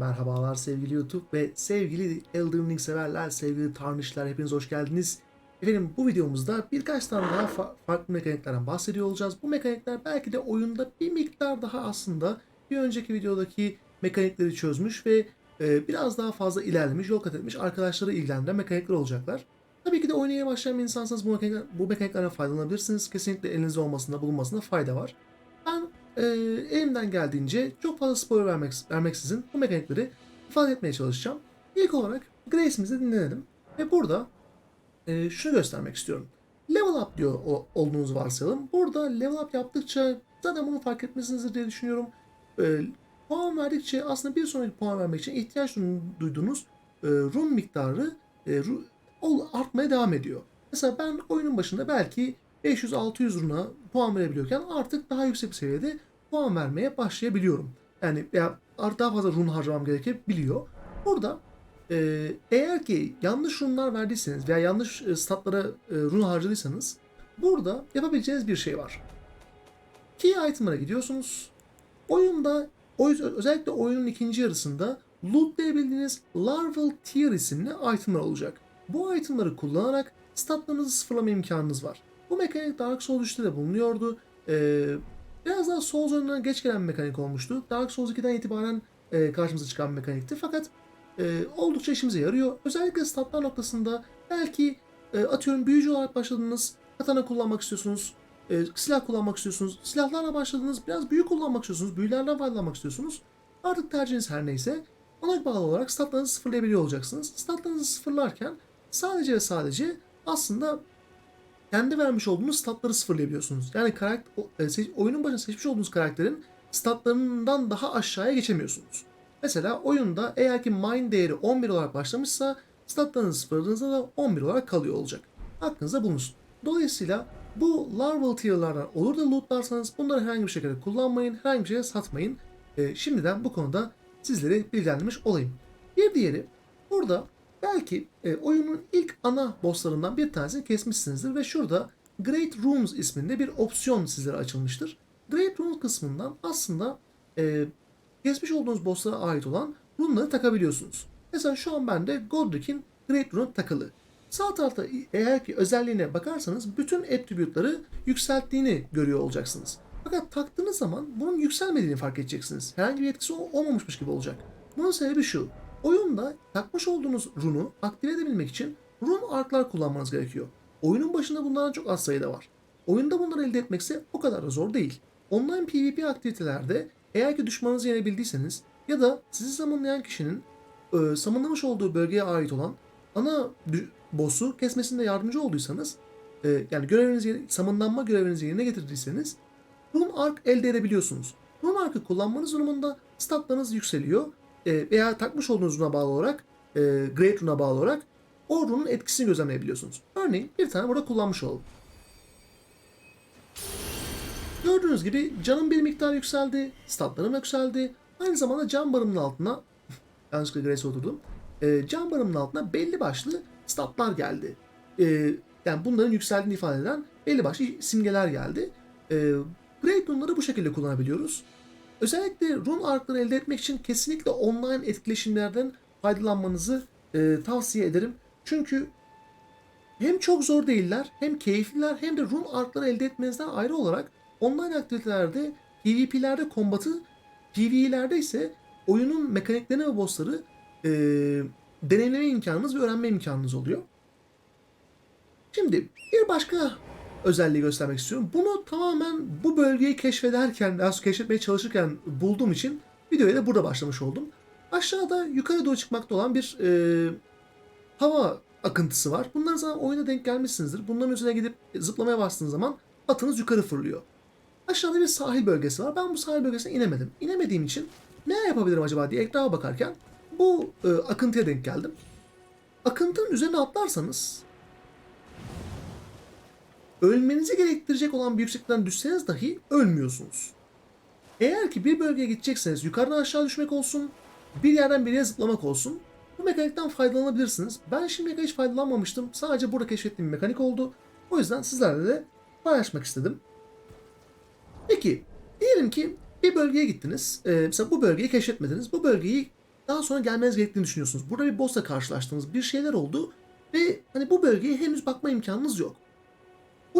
Merhabalar sevgili YouTube ve sevgili Elden Ring severler, sevgili Tarnişler hepiniz hoş geldiniz. Efendim bu videomuzda birkaç tane daha fa- farklı mekaniklerden bahsediyor olacağız. Bu mekanikler belki de oyunda bir miktar daha aslında bir önceki videodaki mekanikleri çözmüş ve e, biraz daha fazla ilerlemiş, yol kat etmiş arkadaşları ilgilendiren mekanikler olacaklar. Tabii ki de oynaya başlayan bir insansanız bu, mekanik, bu mekaniklerden faydalanabilirsiniz. Kesinlikle elinizde olmasında, bulunmasında fayda var. E, elimden geldiğince çok fazla spoiler vermek, vermeksizin bu mekanikleri ifade etmeye çalışacağım. İlk olarak Grace'imizi dinleyelim. Ve burada e, şunu göstermek istiyorum. Level up diyor o, olduğunuzu varsayalım. Burada level up yaptıkça zaten bunu fark etmesinizdir diye düşünüyorum. E, puan verdikçe aslında bir sonraki puan vermek için ihtiyaç duyduğunuz e, run miktarı e, ru- artmaya devam ediyor. Mesela ben oyunun başında belki 500-600 runa puan verebiliyorken artık daha yüksek bir seviyede puan vermeye başlayabiliyorum. Yani ya daha fazla run harcamam gerekebiliyor. Burada e, eğer ki yanlış runlar verdiyseniz veya yanlış e, statlara e, run harcadıysanız burada yapabileceğiniz bir şey var. Key item'lara gidiyorsunuz. Oyunda özellikle oyunun ikinci yarısında lootlayabildiğiniz Larval Tier isimli itemlar olacak. Bu itemları kullanarak statlarınızı sıfırlama imkanınız var. Bu mekanik Dark Souls 3'te de bulunuyordu. Ee, biraz daha Souls oyununa geç gelen mekanik olmuştu. Dark Souls 2'den itibaren e, karşımıza çıkan mekanikti. Fakat e, oldukça işimize yarıyor. Özellikle statlar noktasında belki e, atıyorum büyücü olarak başladınız, katana kullanmak istiyorsunuz, e, silah kullanmak istiyorsunuz, silahlarla başladınız, biraz büyü kullanmak istiyorsunuz, büyülerden faydalanmak istiyorsunuz. Artık tercihiniz her neyse ona bağlı olarak statlarınızı sıfırlayabiliyor olacaksınız. Statlarınızı sıfırlarken sadece ve sadece aslında kendi vermiş olduğunuz statları sıfırlayabiliyorsunuz. Yani karakter, e, oyunun başında seçmiş olduğunuz karakterin statlarından daha aşağıya geçemiyorsunuz. Mesela oyunda eğer ki mine değeri 11 olarak başlamışsa statlarınızı sıfırladığınızda da 11 olarak kalıyor olacak. Aklınızda bulunsun. Dolayısıyla bu larval tier'lardan olur da lootlarsanız bunları herhangi bir şekilde kullanmayın, herhangi bir şeye satmayın. E, şimdiden bu konuda sizleri bilgilendirmiş olayım. Bir diğeri burada belki e, oyunun ilk ana bosslarından bir tanesini kesmişsinizdir ve şurada Great Runes isminde bir opsiyon sizlere açılmıştır. Great Runes kısmından aslında e, kesmiş olduğunuz bosslara ait olan runları takabiliyorsunuz. Mesela şu an bende Godric'in Great Rune takılı. Sağ tarafta eğer ki özelliğine bakarsanız bütün attribute'ları yükselttiğini görüyor olacaksınız. Fakat taktığınız zaman bunun yükselmediğini fark edeceksiniz. Herhangi bir etkisi ol- olmamışmış gibi olacak. Bunun sebebi şu. Oyunda takmış olduğunuz rune'u aktive edebilmek için rune arklar kullanmanız gerekiyor. Oyunun başında bunlardan çok az sayıda var. Oyunda bunları elde etmekse o kadar da zor değil. Online PvP aktivitelerde eğer ki düşmanınızı yenebildiyseniz ya da sizi summonlayan kişinin e, summonlamış olduğu bölgeye ait olan ana boss'u kesmesinde yardımcı olduysanız e, yani görevinizi, summonlanma görevinizi yerine getirdiyseniz Rune Arc elde edebiliyorsunuz. Rune Arc'ı kullanmanız durumunda statlarınız yükseliyor e, veya takmış olduğunuz rune'a bağlı olarak e, Great Rune'a bağlı olarak o rune'un etkisini gözlemleyebiliyorsunuz. Örneğin bir tane burada kullanmış olalım. Gördüğünüz gibi canım bir miktar yükseldi, statlarım yükseldi. Aynı zamanda can barımın altına, yanlışlıkla Grace oturdum, e, can barımın altına belli başlı statlar geldi. E, yani bunların yükseldiğini ifade eden belli başlı simgeler geldi. E, Great Rune'ları bu şekilde kullanabiliyoruz. Özellikle rune arkları elde etmek için kesinlikle online etkileşimlerden faydalanmanızı e, tavsiye ederim. Çünkü hem çok zor değiller, hem keyifliler, hem de rune arkları elde etmenizden ayrı olarak online aktivitelerde, PvP'lerde kombatı, PvE'lerde ise oyunun mekaniklerini ve bossları e, deneyimleme imkanınız ve öğrenme imkanınız oluyor. Şimdi bir başka özelliği göstermek istiyorum. Bunu tamamen bu bölgeyi keşfederken, daha doğrusu keşfetmeye çalışırken bulduğum için videoya da burada başlamış oldum. Aşağıda yukarı doğru çıkmakta olan bir e, hava akıntısı var. Bunlar zaman oyuna denk gelmişsinizdir. Bunların üzerine gidip zıplamaya bastığınız zaman atınız yukarı fırlıyor. Aşağıda bir sahil bölgesi var. Ben bu sahil bölgesine inemedim. İnemediğim için ne yapabilirim acaba diye ekrana bakarken bu e, akıntıya denk geldim. Akıntının üzerine atlarsanız ölmenizi gerektirecek olan bir yükseklikten düşseniz dahi ölmüyorsunuz. Eğer ki bir bölgeye gidecekseniz yukarıdan aşağı düşmek olsun, bir yerden bir yere zıplamak olsun bu mekanikten faydalanabilirsiniz. Ben şimdiye kadar hiç faydalanmamıştım. Sadece burada keşfettiğim bir mekanik oldu. O yüzden sizlerle de paylaşmak istedim. Peki diyelim ki bir bölgeye gittiniz. Ee, mesela bu bölgeyi keşfetmediniz. Bu bölgeyi daha sonra gelmeniz gerektiğini düşünüyorsunuz. Burada bir boss'la karşılaştınız. Bir şeyler oldu ve hani bu bölgeye henüz bakma imkanınız yok.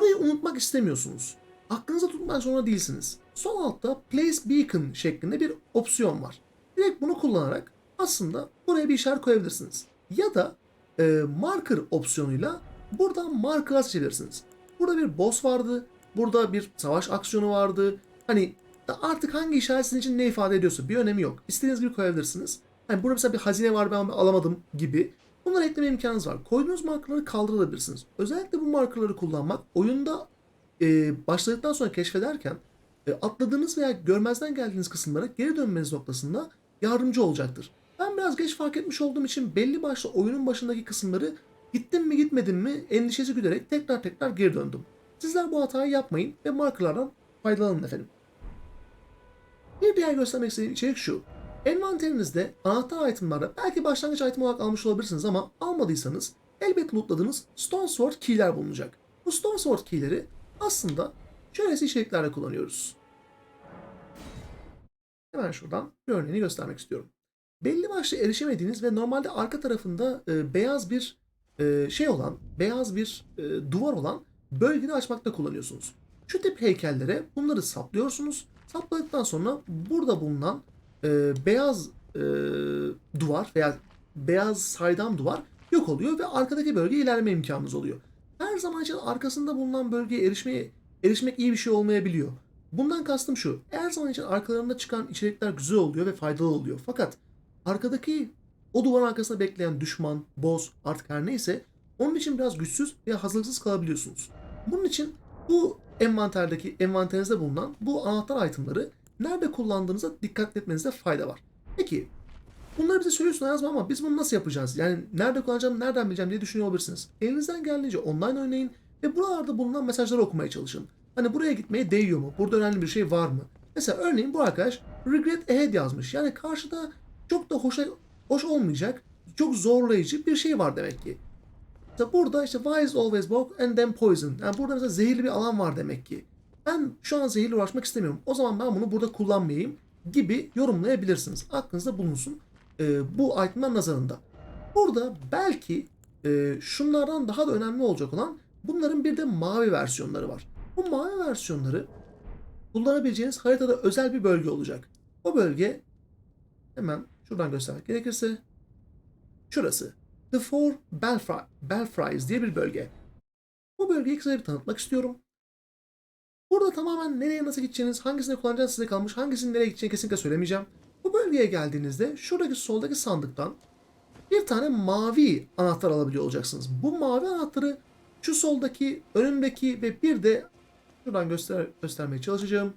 Burayı unutmak istemiyorsunuz. Aklınıza tutmak zorunda değilsiniz. Sol altta Place Beacon şeklinde bir opsiyon var. Direkt bunu kullanarak aslında buraya bir işaret koyabilirsiniz. Ya da e, marker opsiyonuyla buradan marker seçebilirsiniz. Burada bir boss vardı. Burada bir savaş aksiyonu vardı. Hani artık hangi işaret sizin için ne ifade ediyorsa bir önemi yok. İstediğiniz gibi koyabilirsiniz. Hani burada mesela bir hazine var ben alamadım gibi. Bunları ekleme imkanınız var. Koyduğunuz markerları kaldırabilirsiniz. Özellikle bu markerları kullanmak oyunda e, başladıktan sonra keşfederken e, atladığınız veya görmezden geldiğiniz kısımlara geri dönmeniz noktasında yardımcı olacaktır. Ben biraz geç fark etmiş olduğum için belli başlı oyunun başındaki kısımları gittim mi gitmedim mi endişesi güderek tekrar tekrar geri döndüm. Sizler bu hatayı yapmayın ve markerlardan faydalanın efendim. Bir diğer göstermek istediğim içerik şu. Envanterinizde anahtar itemlarda belki başlangıç item olarak almış olabilirsiniz ama almadıysanız elbet lootladığınız Stone Sword key'ler bulunacak. Bu Stone Sword key'leri aslında şöylesi içeriklerle kullanıyoruz. Hemen şuradan bir örneğini göstermek istiyorum. Belli başlı erişemediğiniz ve normalde arka tarafında e, beyaz bir e, şey olan, beyaz bir e, duvar olan bölgeyi açmakta kullanıyorsunuz. Şu tip heykellere bunları saplıyorsunuz. Sapladıktan sonra burada bulunan e, beyaz e, duvar veya beyaz saydam duvar yok oluyor ve arkadaki bölgeye ilerleme imkanınız oluyor. Her zaman için arkasında bulunan bölgeye erişmeye, erişmek iyi bir şey olmayabiliyor. Bundan kastım şu. Her zaman için arkalarında çıkan içerikler güzel oluyor ve faydalı oluyor. Fakat arkadaki o duvarın arkasında bekleyen düşman, boss artık her neyse onun için biraz güçsüz ve hazırlıksız kalabiliyorsunuz. Bunun için bu envanterdeki envanterinizde bulunan bu anahtar itemları nerede kullandığınıza dikkat etmenizde fayda var. Peki bunları bize söylüyorsun yazma ama biz bunu nasıl yapacağız? Yani nerede kullanacağım, nereden bileceğim diye düşünüyor olabilirsiniz. Elinizden geldiğince online oynayın ve buralarda bulunan mesajları okumaya çalışın. Hani buraya gitmeye değiyor mu? Burada önemli bir şey var mı? Mesela örneğin bu arkadaş regret ahead yazmış. Yani karşıda çok da hoşa, hoş olmayacak, çok zorlayıcı bir şey var demek ki. İşte burada işte wise always walk and then poison. Yani burada mesela zehirli bir alan var demek ki. Ben şu an zehirle uğraşmak istemiyorum. O zaman ben bunu burada kullanmayayım gibi yorumlayabilirsiniz. Aklınızda bulunsun e, bu itemler nazarında. Burada belki e, şunlardan daha da önemli olacak olan bunların bir de mavi versiyonları var. Bu mavi versiyonları kullanabileceğiniz haritada özel bir bölge olacak. O bölge hemen şuradan göstermek gerekirse şurası. The Four Belfries diye bir bölge. Bu bölgeyi kısaca bir tanıtmak istiyorum. Burada tamamen nereye nasıl gideceğiniz, hangisini kullanacağınız size kalmış, hangisinin nereye gideceğini kesinlikle söylemeyeceğim. Bu bölgeye geldiğinizde şuradaki soldaki sandıktan bir tane mavi anahtar alabiliyor olacaksınız. Bu mavi anahtarı şu soldaki, önündeki ve bir de şuradan göster göstermeye çalışacağım.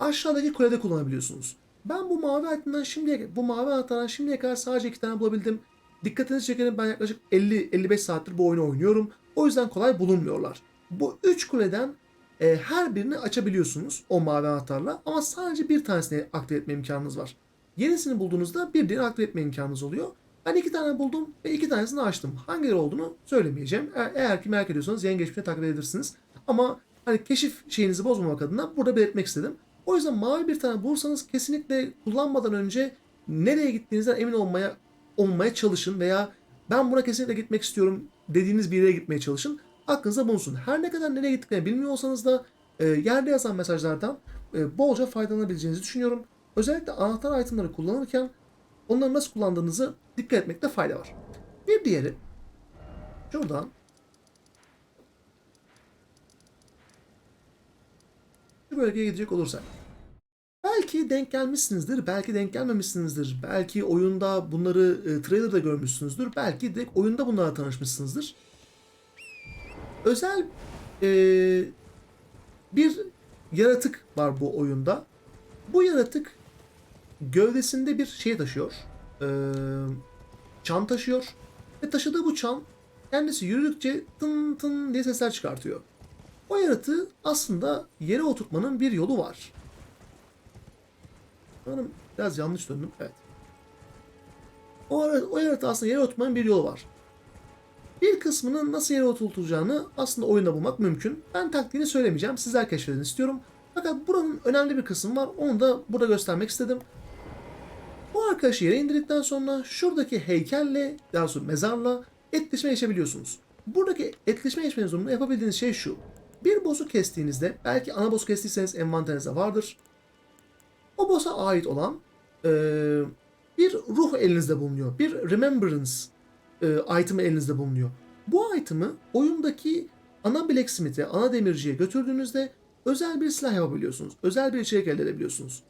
Aşağıdaki kulede kullanabiliyorsunuz. Ben bu mavi itemden şimdiye bu mavi anahtardan şimdiye kadar sadece iki tane bulabildim. Dikkatinizi çekerim ben yaklaşık 50-55 saattir bu oyunu oynuyorum. O yüzden kolay bulunmuyorlar. Bu üç kuleden e, her birini açabiliyorsunuz o mavi anahtarla ama sadece bir tanesini aktif etme imkanınız var. Yenisini bulduğunuzda bir diğerini aktif etme imkanınız oluyor. Ben iki tane buldum ve iki tanesini açtım. Hangileri olduğunu söylemeyeceğim. Eğer, eğer ki merak ediyorsanız yayın geçmişini takip edebilirsiniz. Ama hani keşif şeyinizi bozmamak adına burada belirtmek istedim. O yüzden mavi bir tane bulursanız kesinlikle kullanmadan önce nereye gittiğinizden emin olmaya olmaya çalışın veya ben buna kesinlikle gitmek istiyorum dediğiniz bir yere gitmeye çalışın. Aklınızda bulunsun. Her ne kadar nereye gittiklerini bilmiyor olsanız da e, yerde yazan mesajlardan e, bolca faydalanabileceğinizi düşünüyorum. Özellikle anahtar itemları kullanırken onları nasıl kullandığınızı dikkat etmekte fayda var. Bir diğeri şuradan şu bölgeye gidecek olursak belki denk gelmişsinizdir, belki denk gelmemişsinizdir. Belki oyunda bunları e, trailer'da görmüşsünüzdür. Belki de oyunda bunlarla tanışmışsınızdır. Özel e, bir yaratık var bu oyunda. Bu yaratık gövdesinde bir şey taşıyor. E, çan taşıyor. Ve taşıdığı bu çan kendisi yürüdükçe tın tın diye sesler çıkartıyor. O yaratığı aslında yere oturtmanın bir yolu var. Sanırım biraz yanlış döndüm. Evet. O, o yaratığı aslında yere oturtmanın bir yolu var. Bir kısmının nasıl yere oturtulacağını aslında oyunda bulmak mümkün. Ben taktiğini söylemeyeceğim. Sizler keşfedin istiyorum. Fakat buranın önemli bir kısmı var. Onu da burada göstermek istedim. Bu arkadaşı yere indirdikten sonra şuradaki heykelle, daha doğrusu mezarla etkileşime geçebiliyorsunuz. Buradaki etkileşime geçmeniz durumunda yapabildiğiniz şey şu. Bir boss'u kestiğinizde, belki ana boss'u kestiyseniz envanterinizde vardır. O boss'a ait olan eee, bir ruh elinizde bulunuyor. Bir remembrance e, item'ı elinizde bulunuyor. Bu item'ı oyundaki ana blacksmith'e, ana demirciye götürdüğünüzde özel bir silah yapabiliyorsunuz. Özel bir içerik elde edebiliyorsunuz.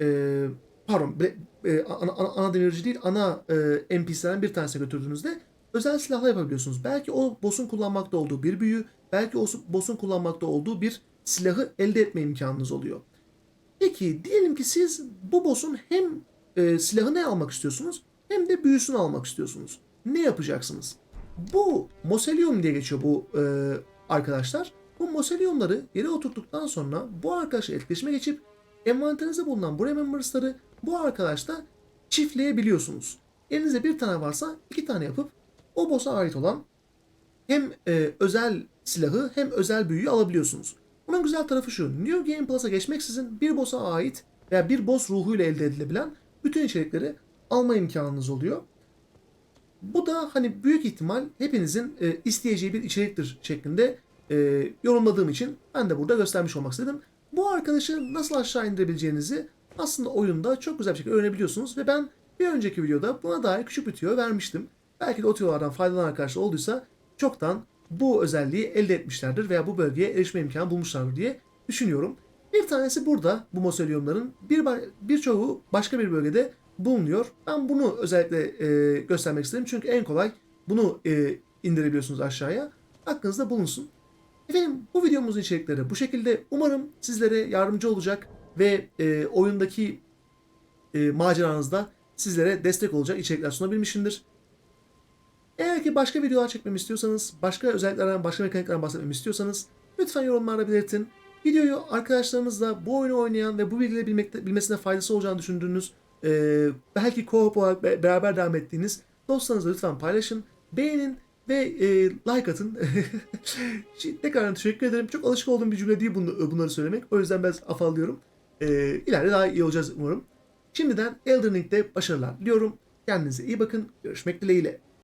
Ee, pardon, e, ana, ana, ana demirci değil, ana e, NPC'lerden bir tanesine götürdüğünüzde özel silahla yapabiliyorsunuz. Belki o boss'un kullanmakta olduğu bir büyü, belki o boss'un kullanmakta olduğu bir silahı elde etme imkanınız oluyor. Peki diyelim ki siz bu boss'un hem e, silahını almak istiyorsunuz hem de büyüsünü almak istiyorsunuz. Ne yapacaksınız? Bu Moselium diye geçiyor bu e, arkadaşlar. Bu Moselium'ları yere oturttuktan sonra bu arkadaşla etkileşime geçip envanterinizde bulunan bu Remembrans'ları bu arkadaşla çiftleyebiliyorsunuz. Elinizde bir tane varsa iki tane yapıp o boss'a ait olan hem e, özel silahı hem özel büyüyü alabiliyorsunuz. Bunun güzel tarafı şu. New Game Plus'a geçmeksizin bir boss'a ait veya bir boss ruhuyla elde edilebilen bütün içerikleri alma imkanınız oluyor. Bu da hani büyük ihtimal hepinizin e, isteyeceği bir içeriktir şeklinde e, yorumladığım için ben de burada göstermiş olmak istedim. Bu arkadaşı nasıl aşağı indirebileceğinizi aslında oyunda çok güzel bir şekilde öğrenebiliyorsunuz ve ben bir önceki videoda buna dair küçük bir tüyo vermiştim. Belki de o tüyolardan faydalanan arkadaşlar olduysa çoktan bu özelliği elde etmişlerdir veya bu bölgeye erişme imkanı bulmuşlardır diye düşünüyorum. Bir tanesi burada bu mausoleumların bir birçoğu başka bir bölgede bulunuyor. Ben bunu özellikle e, göstermek istedim çünkü en kolay bunu e, indirebiliyorsunuz aşağıya. Aklınızda bulunsun. Efendim bu videomuzun içerikleri bu şekilde. Umarım sizlere yardımcı olacak ve e, oyundaki e, maceranızda sizlere destek olacak içerikler sunabilmişimdir. Eğer ki başka videolar çekmemi istiyorsanız, başka özelliklerden, başka mekaniklerden bahsetmemi istiyorsanız lütfen yorumlarda belirtin. Videoyu arkadaşlarınızla bu oyunu oynayan ve bu bilgileri bilmekte, bilmesine faydası olacağını düşündüğünüz, e, belki co-op olarak be- beraber devam ettiğiniz dostlarınızla lütfen paylaşın, beğenin ve e, like atın. Tekrar teşekkür ederim. Çok alışık olduğum bir cümle değil bunu, bunları söylemek. O yüzden biraz afallıyorum. E, ileride daha iyi olacağız umarım. Şimdiden Elden Ring'de başarılar diliyorum. Kendinize iyi bakın. Görüşmek dileğiyle.